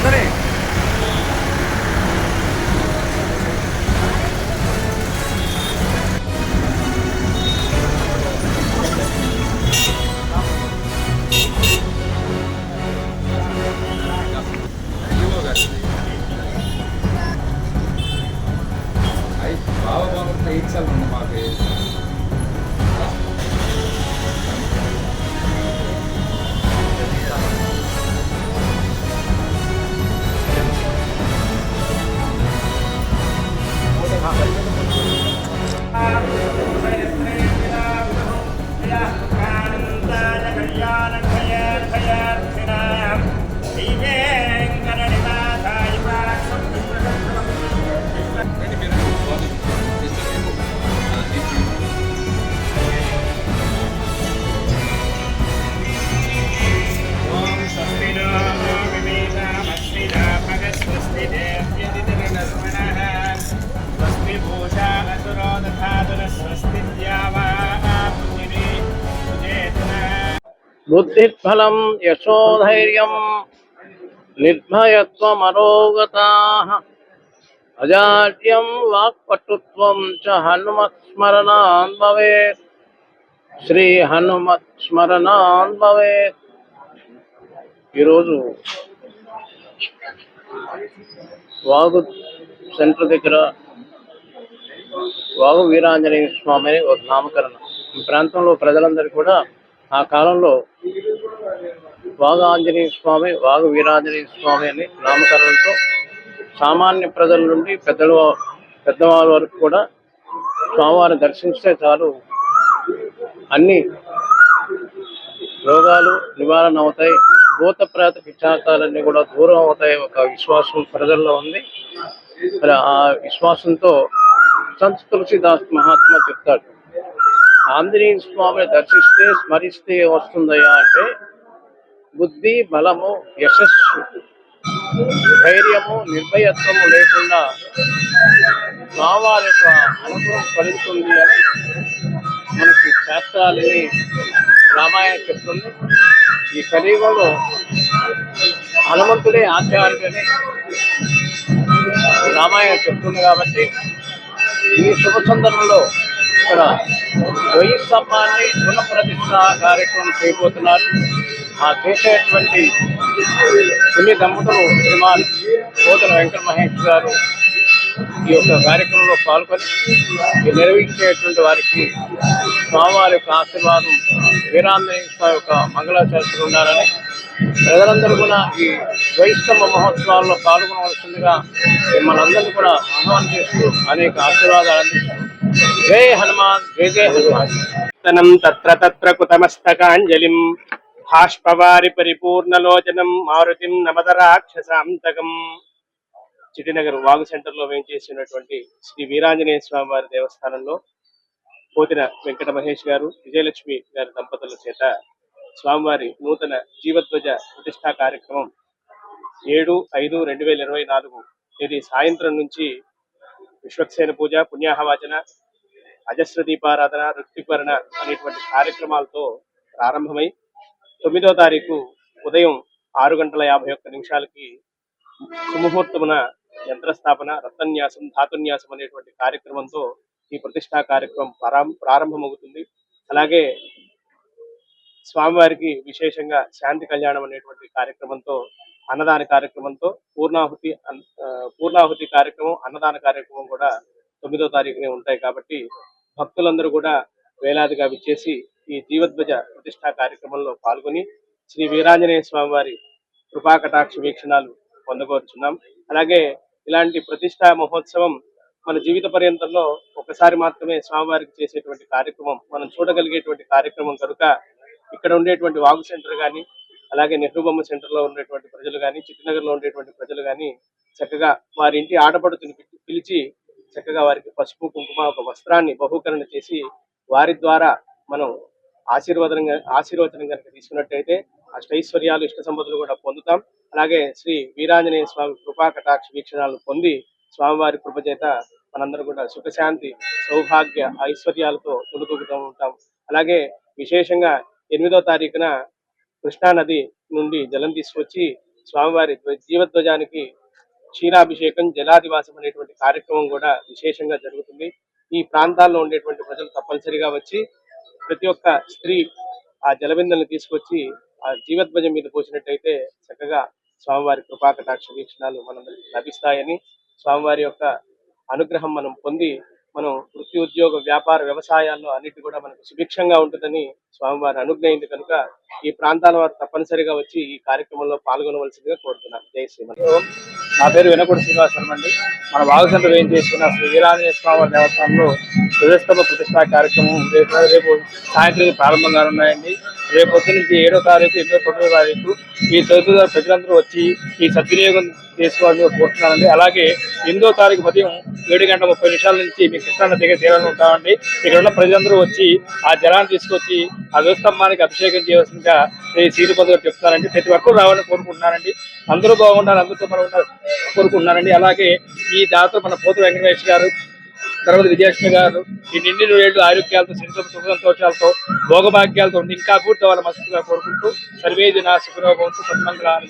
पता नहीं బుద్ధిఫలం యశోధైర్యం నిర్భయత్వమరోగతా అజాడ్యం వాక్పటుత్వం చ హనుమత్స్మరణాన్ భవేత్. శ్రీ హనుమత్స్మరణాన్ భవేత్. ఈరోజు వాగు సెంటర్ దగ్గర వాగు వీరాంజనేయ స్వామి ఒక నామకరణం. ఈ ప్రాంతంలో ప్రజలందరూ కూడా ఆ కాలంలో వాగ ఆంజనేయ స్వామి వాగ వీరాంజనేయ స్వామి అని నామకరణంతో సామాన్య ప్రజల నుండి పెద్దల పెద్దవాళ్ళ వరకు కూడా స్వామివారిని దర్శించే చాలు. అన్ని రోగాలు నివారణ అవుతాయి. భూత ప్రేత పిచాకాలన్నీ కూడా దూరం అవుతాయి. ఒక విశ్వాసం ప్రజల్లో ఉంది. మరి ఆ విశ్వాసంతో సంత్ తులసిదాస్ మహాత్మా చెప్తాడు. ఆంజనేయ స్వామిని దర్శిస్తే స్మరిస్తే వస్తుందయ్యా అంటే బుద్ధి బలము యశస్సు ధైర్యము నిర్భయత్వము లేకుండా స్వామివారి యొక్క అనుభవం కలుగుతుంది అని మనకి శాస్త్రాలని రామాయణం చెప్తుంది. ఈ కలియుగంలో హనుమంతుడే ఆచార్యుడని రామాయణం చెప్తుంది కాబట్టి ఈ శుభ సందర్భంలో ఇక్కడ వెయ్యి స్తంభాన్ని పునఃప్రతిష్ట కార్యక్రమం చేయబోతున్నారు. ఆ చేసేటువంటి పుణ్య దంపతులు శ్రీమాన్ కోతల వెంకట మహేష్ గారు ఈ యొక్క కార్యక్రమంలో పాల్గొని నిర్వహించేటువంటి వారికి స్వామివారి యొక్క ఆశీర్వాదం వీరాంజనేయ స్వామి యొక్క మంగళాచార్యులు ఉండాలని ప్రజలందరూ కూడా ఈ వైష్ణవ మహోత్సవాల్లో పాల్గొనవలసిందిగా మనందరినీ కూడా ఆహ్వానం చేస్తూ అనేక ఆశీర్వాదాలు అందిస్తారు జయ హనుమాన్ జయ జయ హనుమాన్. తనం తత్ర తత్ర కుతమస్తకాంజలిం భాష్పవారి పరిపూర్ణలోచనం మారుతిం నమదరాక్షసాంతకం. చిటినగర్ వాగు సెంటర్లో వేయించేసినటువంటి శ్రీ వీరాంజనేయ స్వామి వారి దేవస్థానంలో పోతిన వెంకట మహేష్ గారు విజయలక్ష్మి గారి దంపతుల చేత స్వామివారి నూతన జీవధ్వజ ప్రతిష్టా కార్యక్రమం ఏడు ఐదు రెండు వేల ఇరవై నాలుగు తేదీ సాయంత్రం నుంచి విశ్వక్సేన పూజ పుణ్యాహవాచన అజస్ర దీపారాధన రుక్తిపరణ అనేటువంటి కార్యక్రమాలతో ప్రారంభమై తొమ్మిదో తారీఖు ఉదయం ఆరు గంటల యాభై ఒక్క నిమిషాలకి సుముహూర్తమున యంత్రస్థాపన రత్నన్యాసం ధాతున్యాసం అనేటువంటి కార్యక్రమంతో ఈ ప్రతిష్టా కార్యక్రమం ప్రారం- ప్రారంభమవుతుంది. అలాగే స్వామివారికి విశేషంగా శాంతి కళ్యాణం అనేటువంటి కార్యక్రమంతో అన్నదాన కార్యక్రమంతో పూర్ణాహుతి పూర్ణాహుతి కార్యక్రమం అన్నదాన కార్యక్రమం కూడా తొమ్మిదో తారీఖునే ఉంటాయి కాబట్టి భక్తులందరూ కూడా వేలాదిగా విచ్చేసి ఈ జీవధ్వజ ప్రతిష్టా కార్యక్రమంలో పాల్గొని శ్రీ వీరాంజనేయ స్వామి వారి కృపాకటాక్ష వీక్షణాలు పొందగోరుచున్నాం. అలాగే ఇలాంటి ప్రతిష్టా మహోత్సవం మన జీవిత పర్యంతంలో ఒకసారి మాత్రమే స్వామివారికి చేసేటువంటి కార్యక్రమం మనం చూడగలిగేటువంటి కార్యక్రమం కనుక ఇక్కడ ఉండేటువంటి వాగు సెంటర్ కానీ అలాగే నెహ్రూ బొమ్మ సెంటర్లో ఉండేటువంటి ప్రజలు కానీ చిట్టినగర్లో ఉండేటువంటి ప్రజలు కానీ చక్కగా వారి ఇంటి ఆడపడుతుని పిలిచి- పిలిచి చక్కగా వారికి పసుపు కుంకుమ ఒక వస్త్రాన్ని బహుకరణ చేసి వారి ద్వారా మనం ఆశీర్వాదంగా ఆశీర్వచనం కనుక తీసుకున్నట్టయితే అష్టైశ్వర్యాలు ఇష్ట సంపదలు కూడా పొందుతాం. అలాగే శ్రీ వీరాంజనేయ స్వామి కృపా కటాక్ష వీక్షణాలను పొంది స్వామివారి కృపచేత మనందరం కూడా సుఖశాంతి సౌభాగ్య ఐశ్వర్యాలతో తొలుతూగుతూ ఉంటాం. అలాగే విశేషంగా ఎనిమిదో తారీఖున కృష్ణా నది నుండి జలం తీసుకొచ్చి స్వామివారి జీవధ్వజానికి క్షీరాభిషేకం జలాదివాసం అనేటువంటి కార్యక్రమం కూడా విశేషంగా జరుగుతుంది. ఈ ప్రాంతాల్లో ఉండేటువంటి ప్రజలు తప్పనిసరిగా వచ్చి ప్రతి ఒక్క స్త్రీ ఆ జలబిందల్ని తీసుకొచ్చి ఆ జీవధ్వజం మీద పోసినట్టయితే చక్కగా స్వామివారి కృపాకటాక్ష వీక్షణాలు మనం లభిస్తాయని స్వామివారి యొక్క అనుగ్రహం మనం పొంది మనం వృత్తి ఉద్యోగ వ్యాపార వ్యవసాయాల్లో అన్నిటి కూడా మనకు సుభిక్షంగా ఉంటుందని స్వామివారి అనుగ్రహింది కనుక ఈ ప్రాంతాల వారు తప్పనిసరిగా వచ్చి ఈ కార్యక్రమంలో పాల్గొనవలసిందిగా కోరుతున్నాను జై శ్రీమన్ నా పేరు వెనకూడి శ్రీనివాసరావు అండి. మన వాగసంత వేయం చేసుకున్న శ్రీ వీరాంజనేయ స్వామి దేవస్థానంలో ధ్వజస్తంభ ప్రతిష్టా కార్యక్రమం రేపు రేపు సాయంత్రం ప్రారంభంగా ఉన్నాయండి రేపు పొద్దు నుంచి ఏడో తారీఖు ఎనిమిదో తొమ్మిదో తారీఖు ఈ తొమ్మిదో ప్రజలందరూ వచ్చి ఈ సద్వినియోగం చేసుకోవాలని కోరుతున్నానండి. అలాగే ఎనిమిదో తారీఖు ఉదయం ఏడు గంటల ముప్పై నిమిషాల నుంచి మీ కృష్ణాన్న దగ్గర తీరాలని ఉంటామండి. ఇక్కడ ఉన్న ప్రజలందరూ వచ్చి ఆ జలాన్ని తీసుకొచ్చి ఆ ధ్వజస్తంభానికి అభిషేకం చేయవలసిందిగా ఈ సీరుపతి గారు చెప్తున్నారండి. ప్రతి ఒక్కరు రావాలని కోరుకుంటున్నానండి. అందరూ బాగుండాలి అందరితో మనం కోరుకుంటున్నారండి అలాగే ఈ జాతర మన పోతు వెంకటేష్ గారు తర్వాత విజయలక్ష్మి గారు ఈ నిండి ఏళ్ళు ఆరోగ్యాలతో శరీరం సుఖ సంతోషాలతో భోగభాగ్యాలతో ఉండి ఇంకా పూర్తి వాళ్ళ మస్తుగా కోరుకుంటూ సర్వేది నా సుఖరోగంతో సన్మంగళాలు